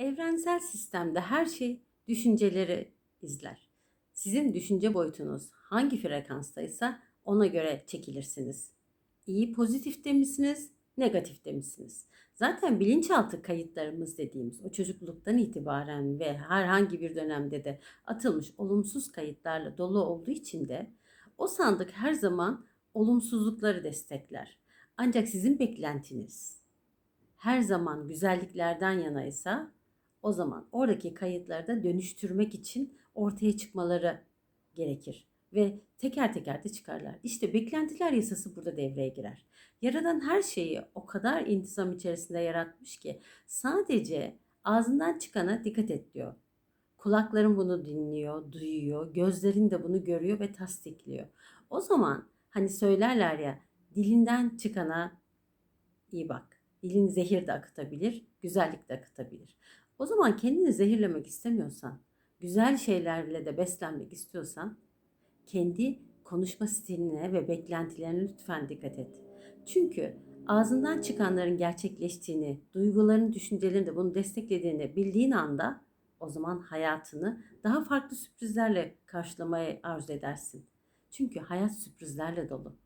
Evrensel sistemde her şey düşünceleri izler. Sizin düşünce boyutunuz hangi frekanstaysa ona göre çekilirsiniz. İyi pozitifte misiniz, negatifte misiniz? Zaten bilinçaltı kayıtlarımız dediğimiz o çocukluktan itibaren ve herhangi bir dönemde de atılmış olumsuz kayıtlarla dolu olduğu için de o sandık her zaman olumsuzlukları destekler. Ancak sizin beklentiniz her zaman güzelliklerden yanaysa o zaman oradaki kayıtları da dönüştürmek için ortaya çıkmaları gerekir ve teker teker de çıkarlar. İşte beklentiler yasası burada devreye girer. Yaradan her şeyi o kadar intizam içerisinde yaratmış ki sadece ağzından çıkana dikkat et diyor. Kulakların bunu dinliyor, duyuyor, gözlerin de bunu görüyor ve tasdikliyor. O zaman hani söylerler ya dilinden çıkana iyi bak. Dilin zehir de akıtabilir, güzellik de akıtabilir. O zaman kendini zehirlemek istemiyorsan, güzel şeylerle de beslenmek istiyorsan kendi konuşma stiline ve beklentilerine lütfen dikkat et. Çünkü ağzından çıkanların gerçekleştiğini, duyguların, düşüncelerin de bunu desteklediğini bildiğin anda o zaman hayatını daha farklı sürprizlerle karşılamayı arzu edersin. Çünkü hayat sürprizlerle dolu.